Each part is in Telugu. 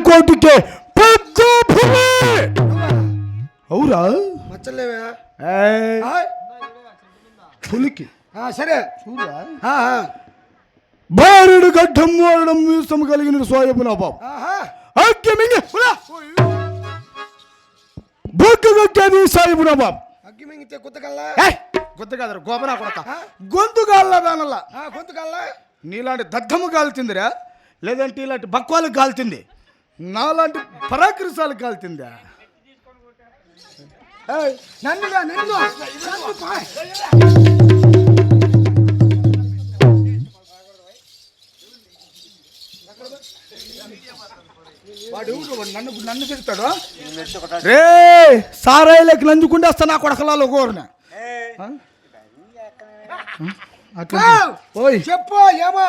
కోటికే పెద్ద పులి అవురా? మచ్చలేవా? పులికి. ఆ, సరే. బారుడు గడ్డం వాడడం మీసం కలిగిన సోయబున బాబు. ఆహా. అగ్గమింగ బొగ్గు గొట్టేది సాయిబున బాబు. అగ్గి మింగితే కుత్తకల్లా గుద్ద కాదు గోబరా కొడక. ఆ? గొంతు గాల్ల దానల్లా ఆ, గొంతుకల్లా నీలాంటి దద్దము కాలుతుందిరా లేదంటే ఇలాంటి బక్వాలు కాలుతుంది నాలాంటి పరాక్రసాలు కాలుతుందా నన్నుగా నన్ను. వాడు నన్ను నన్ను తిరుగుతాడు రే సారాయిలకి నంచుకుంటే వస్తా నా కొడకలాలో కోరిన ఓయ్. చెప్పు ఏమా.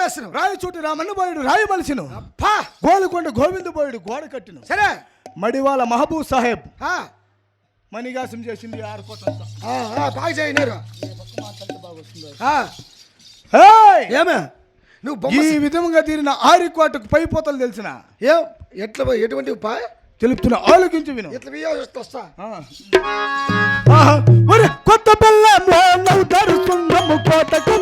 వేసను. రాయచోటి రామన్న బాయుడు రాయమలిసిను పా గోలుకొండ గోవింద బాయుడు గోడ కట్టిను. సరే. మడివాల మహబూబ్ సాహెబ్. మణిగాసం చేసింది బాగా ఏయ్! ఏమే? నువ్వు ఈ విధంగా తీరిన ఆరికోటకు పైపోతలు తెలిసిన? ఏం ఎట్లా ఎటువంటి పా? తెలుపుతున్న ఆలోకించి విను. ఎట్లా వస్తా కొత్త సున్నము కోటకు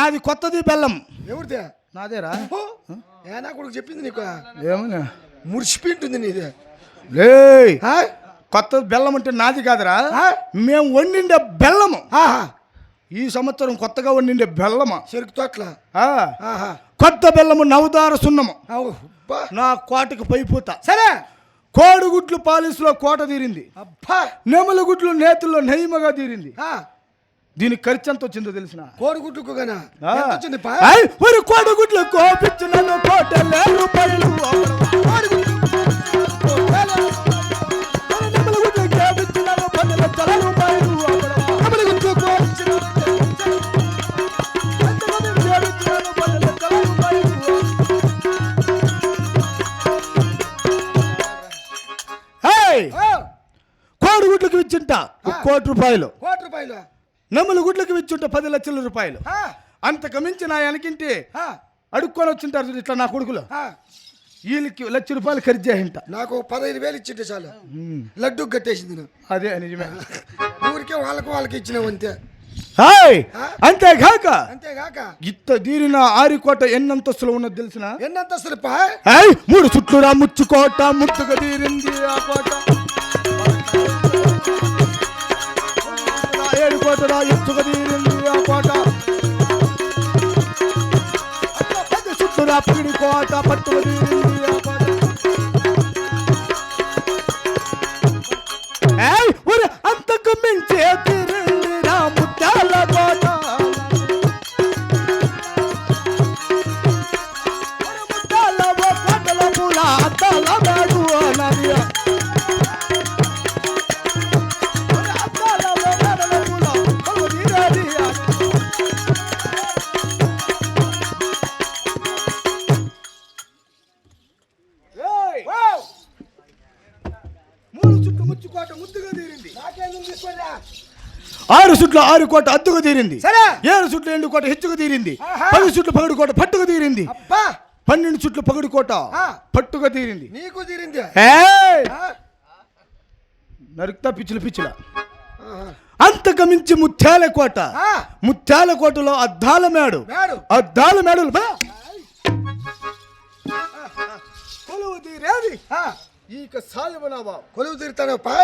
నాది కొత్తది బెల్లం. ఎవరిదే? నాదేరా? ఏనా కొడుకు చెప్పింది నీకు? ఏమన్నా? మురిసిపోయింటుంది నీది. లే? కొత్త బెల్లం అంటే నాది కాదురా? మేము వండిండే బెల్లము. ఆహా. ఈ సంవత్సరం కొత్తగా వండిండే బెల్లము. చెరుకు తోటల? కొత్త బెల్లము నవదార సున్నము. నా కోటకు పైపోత. సరే. కోడిగుడ్లు పాలిస్లో కోట తీరింది. అబ్బా. నెమలగుడ్లు నేతుల్లో నెయ్యమగా తీరింది. ఆ, దీనికి ఖర్చు ఎంత వచ్చిందో తెలిసిన? కోడిగుడ్డుకు గనా? వచ్చింది? ఒక కోడిగుడ్లు కోపించు నన్ను కోటలే రూపాయలు కోడిగుడ్లకు ఇచ్చింట. కోటి రూపాయలు. కోటి రూపాయలు? నెమలి గుడ్లకు ఇచ్చుంటే పది లక్షల రూపాయలు. అంతకు మించి నా వెనకింటి ఆ, అడుక్కొని వచ్చింటారు ఇట్లా నా కొడుకులు. వీళ్ళకి లక్ష రూపాయలు ఖర్చు చేయంట. నాకు పదహైదు వేలు ఇచ్చింటే చాలు. లడ్డు కట్టేసింది అదే నిజమే. ఊరికే వాళ్ళకు వాళ్ళకి ఇచ్చినావు అంతే. హాయ్? అంతేగాక! అంతేగాక? ఇత్త దీరిన ఆరికోట ఎన్నంతస్తులు ఉన్నది తెలిసిన? ఎన్నంతస్తులు పా? మూడు చుట్టూరా ముచ్చుకోట ముట్టుగా తీరింది ఆ కోట. ఏడు కోటరా తీరింది ఆ పాట పది చుట్టూరా పిడి కోట పట్టుకు తీరింది మూడు చుట్టూ ముచ్చుకోట ముద్దుగా తీరింది. నాకేందుకు తీసుకోరా ఆరు చుట్లు ఆరు కోట అద్దుకు తీరింది. సరే. ఏడు చుట్లు ఎండు కోట హెచ్చుకు తీరింది. పది చుట్లు పగడు కోట పట్టుకు తీరింది. పన్నెండు చుట్లు పగడి కోట ఆ. పట్టుగా తీరింది. నీకు తీరింది? నరుకుతా పిచ్చిలు పిచ్చిల. అంతకు మించి ముత్యాల కోట. ముత్యాల కోటలో అద్దాల మేడు. మేడు. అద్దాల మేడలు బా. కొలువు తీరేది. సాయమనావా? కొలువు తీరుతాను పా.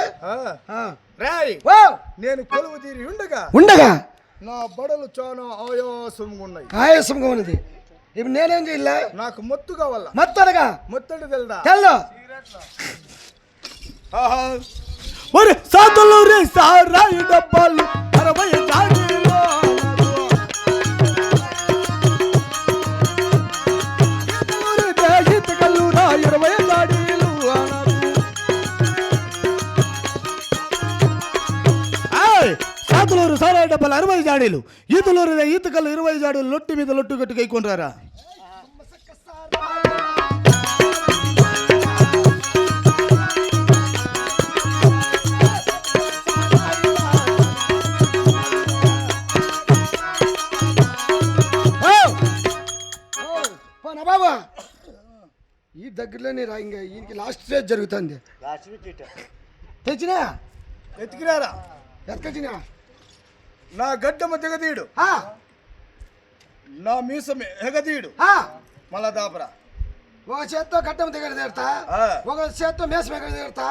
ఆ. రాయ్ ఓ, నేను కొలువు తీరి ఉండగా ఉండగా. నా బడలు చాలా ఆయాసంగా ఉన్నాయి. ఆయాసంగా ఉన్నది. ఇప్పుడు నేనేం చేయలే? నాకు మొత్తు కావాల? మొత్తనగా మొత్తడి తెలుదా? తెల్లో ఆహా. ఒరే సాతులు రే సారాయి డబ్బాలు. ఈతలూరు దే ఈతకల్లు ఇరవై జాడీలు లొట్టి మీద లొట్టు ఓ, పోనా బాబా? ఈ దగ్గరలోనే రా ఇంకా ఈయనకి లాస్ట్ స్టేజ్ జరుగుతుంది. తెచ్చినా? ఎత్తికిరారా? ఎత్తుకొచ్చినా? నా గడ్డమ దిగదీడు ఆ, నా మీసమే ఎగదీడు ఆ, మళ్ళా దాపరా. ఒక చేత్తో కట్టం దగ్గర తీరుతా. ఒక చేత్తో మేసం ఎక్కడ తీరుతా.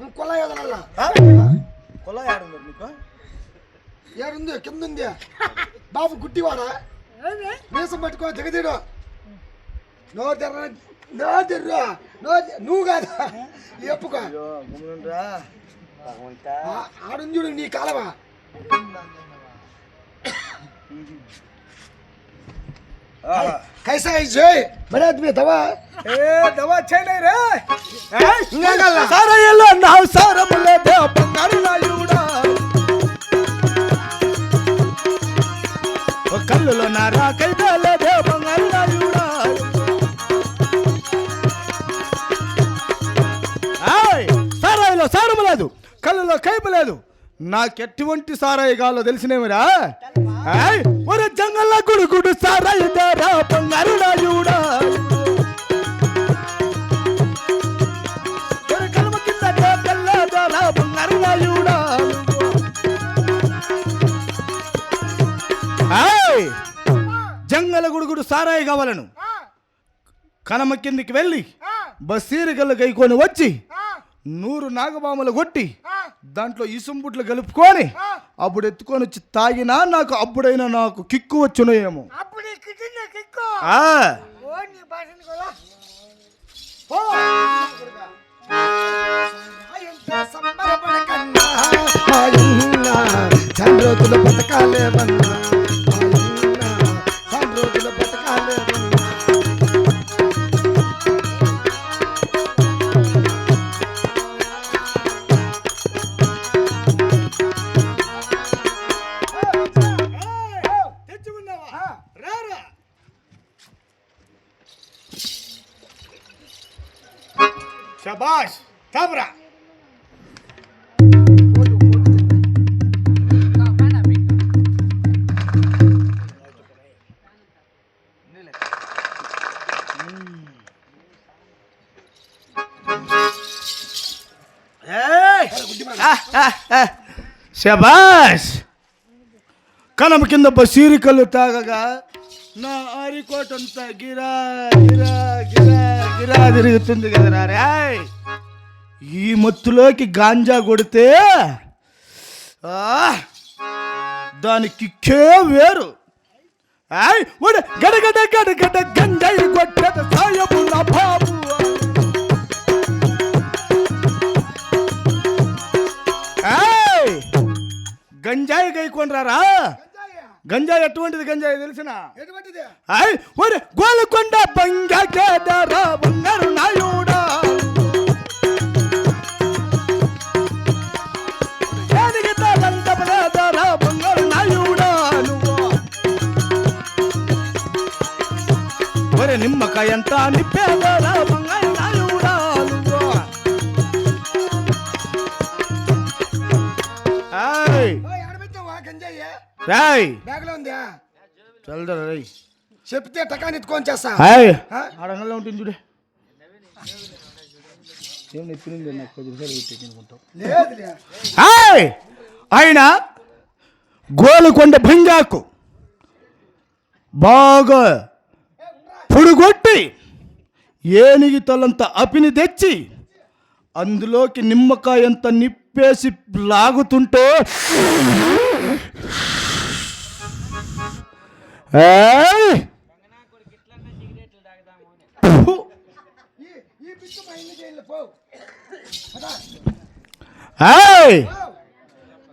ఇంకొల్ల ఏదనల్లా కొలా ఆడుంది నీకు? ఏడుంది? కింద ఉంది బాబు గుడ్డివాడా? మీసం పట్టుకో దిగదీడు నో తెర్ర నో తెర్రు. నో నువ్వు కాదు? ఎప్పుకో. ఆడుంది చూడు నీ కాలవా కైసా ఇజ్జే మరాత్ దవా ఏ రే ఏ నగల నా సారం లేదే బంగారు నా రాకై తలేదే బంగారు నాయుడా ఏ సారయల సారం లేదు కల్లులో కైపు లేదు నాకు ఎటువంటి సారాయి కావాలో తెలిసినేమిరా తెలుసు ఒరే జంగల్ల గుడుగుడు సారాయి దేరా బంగారు కలమ కింద తెల్లదారా జంగల గుడుగుడు సారాయి కావాలను. కనమ కిందికి వెళ్ళి బసీరికల్లు గైకొని వచ్చి నూరు నాగబాములు కొట్టి దాంట్లో ఇసుంబుట్లు కలుపుకొని అప్పుడు ఎత్తుకొని వచ్చి తాగినా నాకు అప్పుడైనా నాకు కిక్కు వచ్చునేమో అప్పుడు కిటిన కిక్కో శబాష్! కనమ కింద బసీరికలు తాగగా నా ఆరికోటంతా గిరా గిరా గిరా గిరా తిరుగుతుంది కదరా రాయ్ ఈ మత్తులోకి గాంజా కొడితే ఆ, దాని కిక్కే వేరు. ఆయ్ గడగడ గడగడ గంజాయి కొట్టద సాయపు బాబు. ఆ గంజాయి గైకొండ్రారా? గంజాయి? ఎటువంటిది గంజాయి తెలిసిన? గోలకొండ బంగారు బంగారు నాయుడా నిప్పేదారా రాయ్. ఉందా? రేయ్. చెప్తే టకాని ఎత్తుకొని చేస్తా. హాయ్. ఉంటుంది చూడే. ఏం నెప్పినింది నాకు పది రూపాయలు పెట్టి అనుకుంటావు లేదులే. హాయ్. ఆయన గోలుకొండ భంగాకు బాగా పుడుగొట్టి ఏనిగి తలంత అపిని తెచ్చి అందులోకి నిమ్మకాయ అంత నిప్పేసి లాగుతుంటే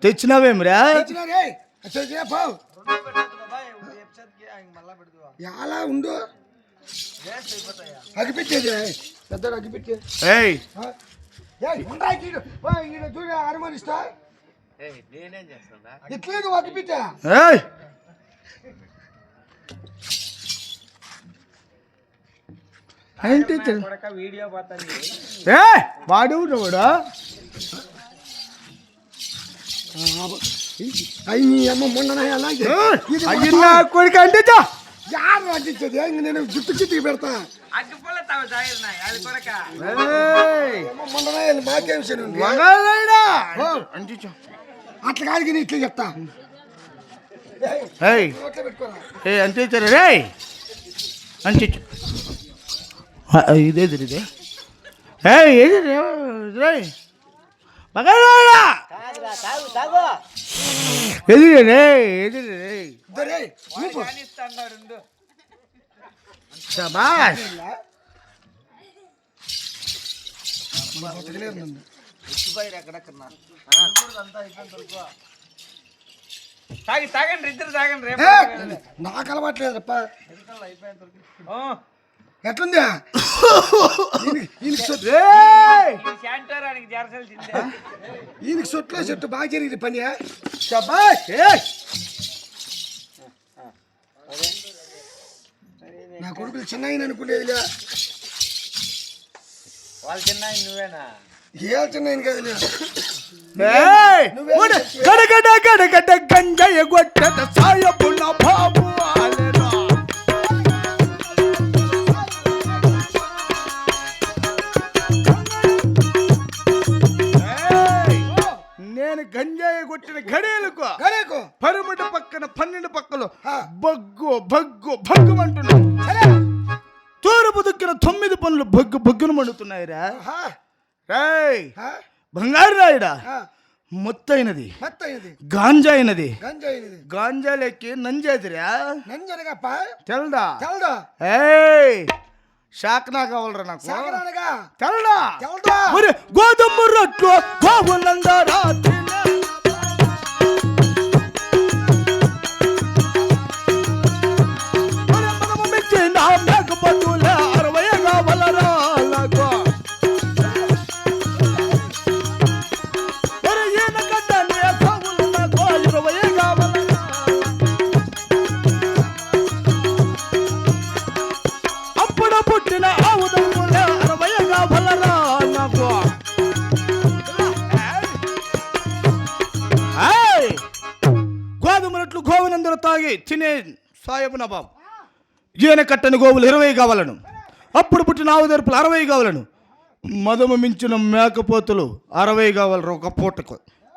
తెచ్చినావేమిరా ఎలా ఉండు అగిపెట్టేది పెద్ద అగిపెట్టే ఏయ్ చూడ అనుమానిస్తా ఇట్లే నువ్వు అగిపెట్టా ఏయ్! ఏంటి ఏ వాడు వాడా? అయ్యి అమ్మ మొన్న అలాగే ఇది అయ్యన్న కొడుకు అంటే. యారు అంటించేది నేను జుట్టు చిట్టుకి పెడతా. ఏయ్, అమ్మ మొన్న మాకేం. అట్లా కాదు ఇట్లా చెప్తా. ఏ అంటించారు రే అంటించు ఆ, ఇదేది ఇదే ఏయ్ ఏది రే? రే మగాళ్ళైనా. ఎది రే? ఎది రే? ఇద్దరే ఊపు. శబాష్ మా బతకలే ఉంది. తాగి తాగండి ఇద్దరు తాగండి రేపు. నాకు అలవాట్లేదు రప్ప ఎట్లుంది ఈయనకి- సొట్లో చెట్టు బాగా జరిగింది పని నా కొడుకులు చిన్న ఆయన అనుకునేదిలే. వాళ్ళు చిన్న నువ్వేనా? ఏ చిన్న ఆయన కదలే. గడగడ గడగడ గంజయ్య గొట్టెద సాయపున బాబు! నేను గంజాయి కొట్టిన గడియలకు గడేకు పరుమట పక్కన పన్నెండు పక్కలు. బగ్గు బగ్గు బగ్గు అంటున్నాయి తూర్పు దిక్కున తొమ్మిది పనులు బగ్గు బగ్గును మండుతున్నాయిరా. రేయ్ బంగారు రాయుడా? మొత్తైనది. మత్తయినది గాంజా అయినది గంజాయినది. గాంజాలెక్కి నంజేదిరా? నంజనగప్ప తెల్దా? తెల్దా? ఏయ్! శాఖనా కావాలరా నాకు? తెల్దా? తెల్దా? గోధుమ రొట్లు గోవులంద రాత్రి సాయబు నబాబు ఈయన కట్టని గోవులు ఇరవై కావాలను. అప్పుడు పుట్టిన ఆవు తెరుపులు అరవై కావాలను. మదము మించిన మేకపోతులు అరవై కావాలరు ఒక పూటకు.